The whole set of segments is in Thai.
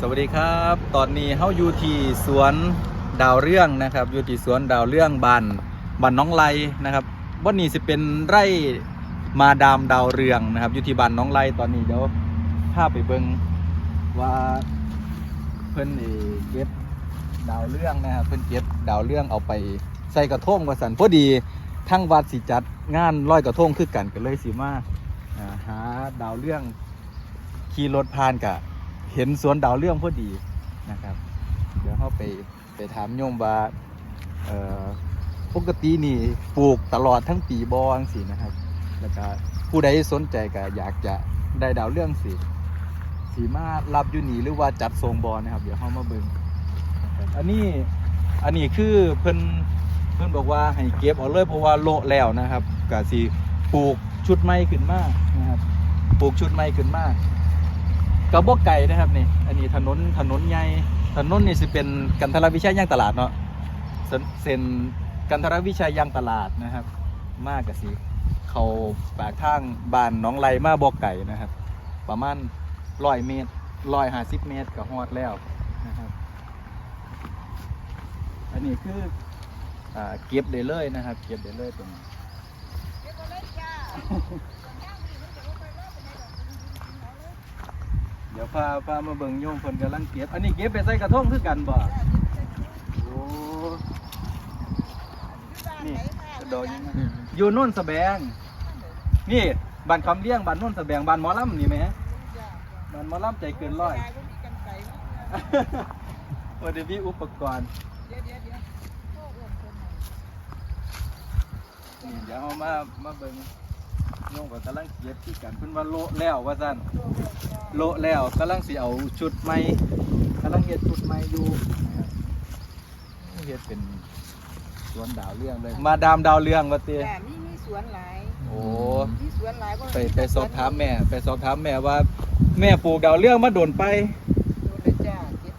สวัสดีครับ ตอนนี้เฮาอยู่ที่สวนดาวเรื่องนะครับ อยู่ที่สวนดาวเรื่องบ้านบ้านน้องไลนะครับวันนี้สิเป็นไร่มาดามดาวเรืองนะครับ อยู่ที่บ้านน้องไลตอนนี้เดี๋ยวพาไปเบิ่งว่าเพิ่นเอ่อเก็บดาวเรื่องนะครับเพิ่นเก็บดาวเรื่องเอาไปใส่กระทงว่าสันพอดีทั้งวัดสิจัดงานลอยกระทงคือกันก็เลยสิมาหาดาวเรื่องขี่รถผ่านกะ เห็นสวนดาวเรื่องพอดีนะครับ เดี๋ยวเขาไปไปถามโยมว่าเอ่อปกตินี่ปลูกตลอดทั้งปีบองสินะครับ แล้วก็ผู้ใดสนใจก็อยากจะได้ดาวเรื่องสิสีมารับอยู่นี่หรือว่าจัดทรงบอนะครับ เดี๋ยวเขามาเบิ่งอันนี้อันนี้คือเพิ่นเพิ่นบอกว่าให้เก็บเอาเลยเพราะว่าโละแล้วนะครับก็สิปลูกชุดใหม่ขึ้นมานะครับปลูกชุดใหม่ขึ้นมาก กระบอกไก่นะครับนี่ อันนี้ถนนถนนใหญ่ถนนนี่สิเป็นกันทรวิชัยย่างตลาดเนาะเส้นกันทรวิชัยย่างตลาดนะครับ มากกะสิเขาปากทางบ้านน้องไร่มาบอกไก่นะครับ ประมาณร้อยเมตรร้อยห้าสิบเมตรก็ฮอดแล้วนะครับอันนี้คือเก็บได้เลยนะครับ เก็บได้เลยตรงนี้เดี๋ย วพาพามาเบิ่งโยมเพิ่นกำลังเก็บ อันนี้เก็บไปใส่กระทงคือกันบ่ โอ้ นี่กระโดดยังไงอยู่โน่นสะแบง นี่บ้านคำเลี้ยงบ้านโน่นสะแบงบ้านหมอลำนี่ไหมบ้านหมอลำใจเกินร้อย วันนี้มีอุปกรณ์นี่เดี๋ยวเอามามาเบิ่ง โยมก็กำลังเก็บที่กันเพิ่นว่าโละแล้วว่าซั่นโละแล้วกำลังสิเอาชุดใหม่กำลังเฮ็ดชุดใหม่อยู่นะครับเฮ็ดเป็นสวนดาวเรื่องเลย มาดามดาวเรื่องว่าติจ้ะมีมีสวนหลายโอ้ มีสวนหลายบ่ไปไปสอบถามแม่ ไปสอบถามแม่ว่า แม่ปลูกดาวเรื่องมาโดนไปดูเลยจ้าเจ็ด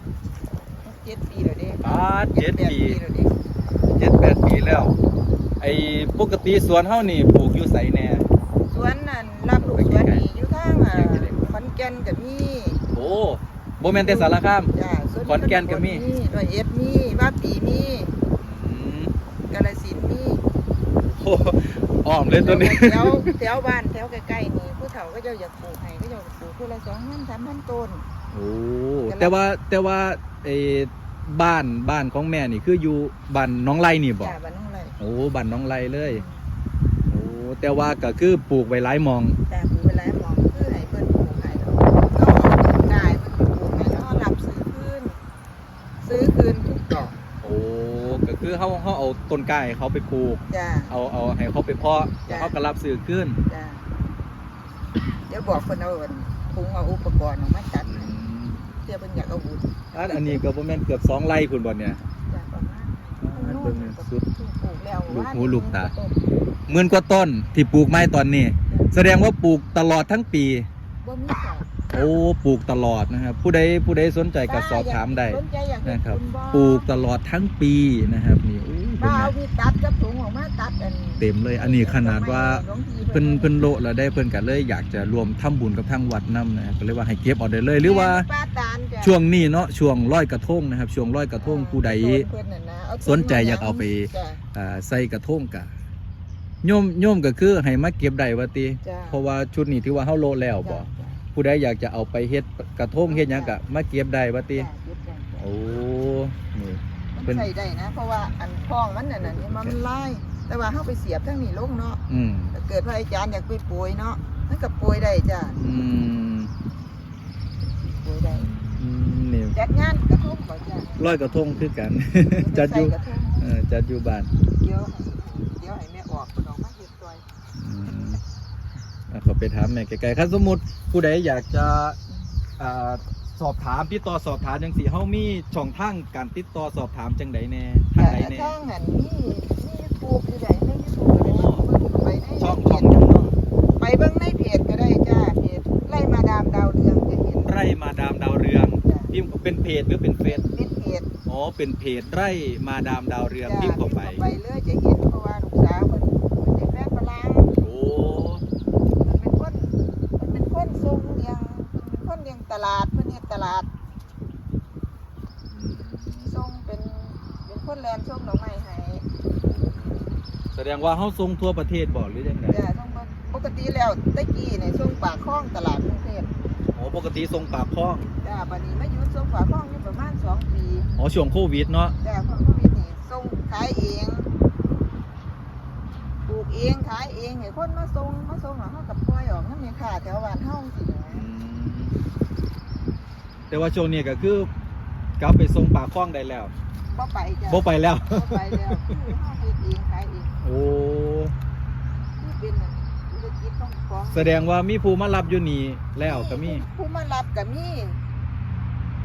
เจ็ดปีแล้วเด้อ่าเจ็ดแปปี แล้วเด้เจ็ดแปดปีแล้ว ไอ้ปกติสวนเฮานี่ปลูกอยู่ไสแน่ส วนนั่นรับลูกสวนนี่อยู่ทางอ่าขอนแก่นก็มีโอ้บ่แม่นแต่สารคาม จ้าสวนขอนแก่นก็มี ร้อยเอ็ดมีว่าปีมีอืมกาฬสินธุ์มีโอ้อ้อมเลยตัวนี้ แถวแถวบ้านแถวใกล้ๆนี่ผู้เฒ่าก็เจ้าอยากปลูกให้ก็เจ้าปลูกคนละสองพันสามพันต้น โอ้แต่ว่าแต่ว่าไอ้บ้านบ้านของแม่นี่คืออยู่บ้านน้องไร่นี่บ่จ้าบ้านน้องไรโอ้บ้านน้องไร่เลยโอ้ แต่ว่าก็คือปลูกไว้หลายหมองจ้าปลูกเวลาหมองคือให้เพิ่นปลูกให้เราเอาได้ เพิ่นปลูกให้แล้วเรารับซื้อคืนซื้อคืนทุกดอกโอ้ก็คือเฮาเฮาเอาต้นกล้าให้เขาไปปลูก จ้า เอาเอาให้เขาไปเพาะแล้วเขาก็รับซื้อขึ้นจ้า เดี๋ยวบอกคนเอาอันถุงเอาอุปกรณ์ออกมาจัดให้เดี๋ยวเป็นอยากเอาบุญอันอันนี้ก็บ่แม่นเกือบ2ไร่คุณบ่เนี่ย จ้าประมาณ อั นเบิ่งนี่สุด ปลูกแล้วลูกหูลูกตา หมื่นกว่าต้นที่ปลูกไม้ตอนนี้ แสดงว่าปลูกตลอดทั้งปี บ่มีจ้ะโอ้ปลูกตลอดนะครับผู้ใดผู้ใดสนใจก็สอบถามได้สนใจอยากเห็นนะครับณบ่ปลูกตลอดทั้งปีนะครับนี่โอ้ยเพิ่บ้านน่ะเอามีตัดกับถุงออกมาตัดอันเต็มเลยอันนี้ขนาดว่าหลวงพี่เพิ่นเพิ่นโละแล้วได้เพิ่นก็เลยอยากจะรวมทำบุญกับทางวัดนํนะครับก็เลยว่าให้เก็บเอาได้เลยหรือว่า ป้าตาลจ้ะช่วงนี้เนาะช่วงร้อยกระทงนะครับ ช่วงร้อยกระทงผู้ใด เพิ่นน่ะนะเอาถุง สนใจอยากเอาไปจ้ะ อ่าใส่กระทงกะโยมโยมก็คือให้มาเก็บได้ว่าติจ้ะ เพราะว่าชุดนี้ถือว่าเฮาโละแล้วบ่จ้ะผู้ใดอยากจะเอาไปเฮ็ดกระทงเฮ็ดหยังก็มาเก็บได้ว่าติจ้ะเก็บได้จ้ะโอ้นี่ มันเพิ่นใส่ได้นะ เพราะว่าอันคล้องมันน่ะน่ะนี่มันมันลาย แต่ว่าเฮาไปเสียบทั้งนี้ลงเนาะอืมถ้าเกิดพระอาจารย์อยากไปโปรยเนาะมันก็โปรยได้จ้ะอืมโปรยได้ อืมนี่จัดงานกระทงบ่จ้ะร้อยกระทงคือกัน จัดอยู่ใส่กระทงเออจัดอยู่บ้านเดี๋ยวให้เดี๋ยวให้แม่ออกคนออกมาเฮ็ดซอยอืมอะขอไปถามแม่ไกลๆครับสมมุติผู้ใดอยากจะอ่าสอบถามติดต่อสอบถามจังสี่เฮามีช่องทางการติดต่อสอบถามจังใดแน่ทางใดแน่ทางอันนี้นี่ยูทูบอยู่ไหนในยูทูบก็ได้ไปในช่องเพช่องจเนาะไปเบิ่งในเพจก็ได้จ้าเพจไล่มาดามดาวเรืองจะเห็นไไร่มาดามดาวเรืองพิมพ์เป็นเพจหรือเป็นเฟซเป็นเพจอ๋อเป็นเพจไร่มาดามดาวเรืองพิมพ์เข้าไปไปเลยจะเห็นเพราะว่าลูกสาวมันมันเป็นแม่ปรั่งโอ้มันเป็นคนมันเป็นคนทรงเลียงเป็นคนเลียงตลาดเพื่อนเฮ็ดตลาดทรงเป็นเป็นคนแลนทรงหน่ไม้ให้แสดงว่าเขาทรงทั่วประเทศบอกหรือยังไงปกติแล้วตะกี้ในช่วงปากคลองตลาด ปกติส่งปากคลองจ้ะบัดนี้มาอยู่ส่งปากคลองอยู่ประมาณสองปีอ๋อช่วงโควิดเนาะจ้ะเพราะโควิดนี่ส่งขายเองปลูกเองขายเองให้คนมาส่งมาส่งแล้วเฮากับปล่อยออกนำแม่ค้าแถวบ้านเฮาสิแหมอืมแต่ว่าช่วงนี้ก็คือกลับไปส่งปากคลองได้แล้วบ่ไปจ้ะบ่ไปแล้ว บ่ไปแล้วคือเฮาเฮ็ดเองขายเองโอ้ คือเป็นอันธุรกิจของของ แสดงว่ามีผู้มารับอยู่นี่แล้วก็มีผู้ มารับก็มี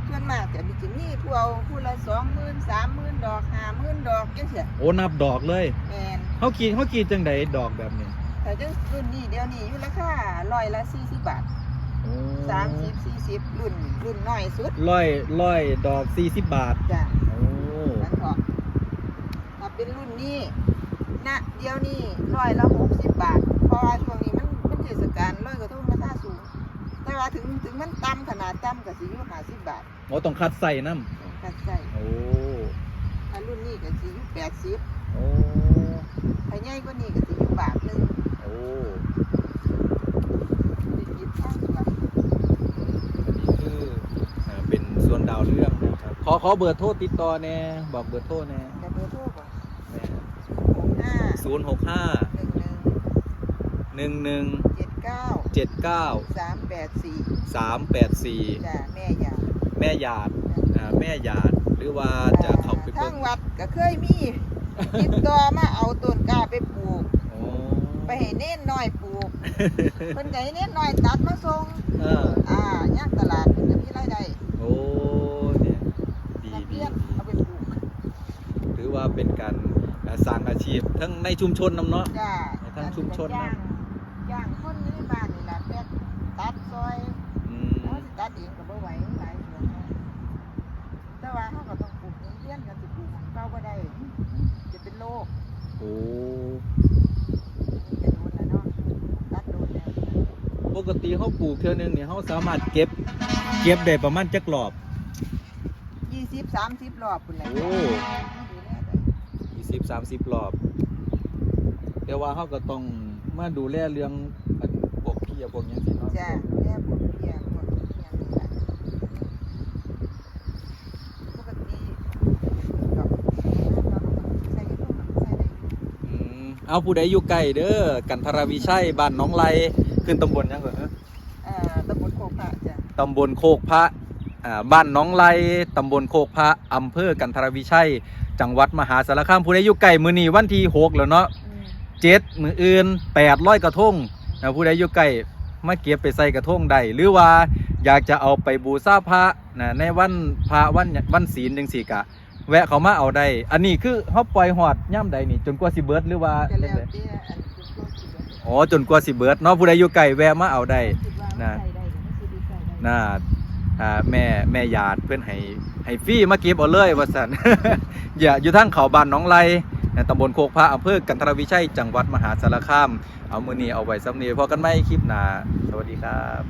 ส่วนมากก็มีสิมีผู้เอาผู้ละ20,000 30,000ดอก50,000ดอกจังซี่โอ้นับดอกเลยแม่นเฮากินเฮากินจังไดดอกแบบนี้แต่จังรุ่นนี้เดี๋ยวนี้อยู่ราคาร้อยละ40บาทโอ้30 40รุ่นรุ่นน้อยสุดร้อยร้อยดอก40บาทจ้ะโอ้นั่นเถอะถ้าเป็นรุ่นนี้ณเดี๋ยวนี้ร้อยละ60บาทเพราะว่าช่วงนี้มันมันเทศกาลร้อยกระทงราคาสูง แต่ว่าถึงถึงมันต่ำขนาดต่ำก็สิอยู่50บาทโอ้ต้องคัดใส่น้กันใส่ำโอ้ถ้ารุ่นนี้ก็สิอยู่80โอ้ถ้าใหญ่กว่านี้ก็สิอยู่บาทหนึงโอ้สิกินข้าวบาทอันนี้คืออ่าเป็นส่วนดาวเรื่องนะครับขอขอเบอร์โทรติดต่อแน่บอกเบอร์โทรแน่แต่เบอร์โทรบ่065 65หนึ่งหนึ่ง11 เจ็ดเก้า79 384สามแปดสี่จ้ะแม่ยาแม่หยาดอ่าแม่หยาดหรือว่าจะเข้าไปทาเบิ่งงวัดก็เคยมีติดต่อมาเอาต้นกล้าไปปลูกโอ้ไปให้เน้นน้อยปลูกเพิ่นก็ให้เน้นน้อยตัดมาส่งเอออ่าย่างตลาดเพิ่นก็มีรายได้โอ้เนี่ยดีนักดีเรียนเอาไปปลูกถือว่าเป็นการอ่าสร้างอาชีพทั้งในชุมชนนำเนาะ จ้าในทางชุมชนนะ ย่าง ย่างคนนี้บ้านนี่ล่ะแปดตัดซอยอืมเขาสิตัดเองก็บ่ไหวหลายส่วนเนาะแต่ว่าเขาก็ต้องปลูกเรียนกันสิปลูกของเก่าบ่ได้จะเป็นโรคโอ้จะโดนแล้วเนาะตัดโดนแล้วปกติเขาปลูกเท่านึงเนี่ยเขาสามารถเก็บ เก็บได้ประมาณจักรอบ ยี่สิบสามสิบรอบพุ่นแหละโอ้เขาดูแลได้ยี่สิบสามสิบรอบ แต่ว่าเขาก็ต้อง มาดูแลเรื่องอันพวกเพียพวกหยังสิเนาะจ้ะแม่ปลูกเพียงปลูกเพียงนี่แหละปกติดอกใส่กระตุ้นใส่ได้อืมเอาผู้ใดอยู่ใกล้เด้อกันทรวิชัยบ้านหน้องไลขึ้นตำบลหยังก่อนเอ้อเอ่อตำบลโคกพระจ้ะตำบลโคกพระอ่าบ้านหน้องไลตำบลโคกพระอำเภอกันทรวิชัย จังหวัดมหาสารคามผู้ใดอยู่ใกล้มื้อนี้วันที่หกแล้วเนาะอืม เจ็ดมืออื่นแปดร้อยกระทงนะผู้ใดอยู่ใกล้มาเก็บไปใส่กระทงได้หรือว่าอยากจะเอาไปบูชาพระนะในวันพระวันวันศีลจังสี่กะ แวะเขามาเอาได้ อันนี้คือเฮาปล่อยหอดย่ำใดนี่ จนกว่าสิเบิดหรือว่าก็จังแล้วใดแต่อันเป็นตัวสิเบิดอ๋อจนกว่าสิเบิดเนาะผู้ใดอยู่ไกลแวะมาเอาได้คิดว่ามันนะใส่ได้หรือไม่สิได้ใส่ได้น่าอ่าแม่แม่ญาติเพื่อนให้ให้ฟรีมาเก็บเอาเลยว่าซั่นอย่าอยู่ทางเขาบ้านหน้องไลนะ ตำบลโคกพระอำเภอกันทรวิชัย จังหวัดมหาสารคาม เอามือนีเอาไว้สำเนีพอกันไม่คลิปหน้า สวัสดีครับ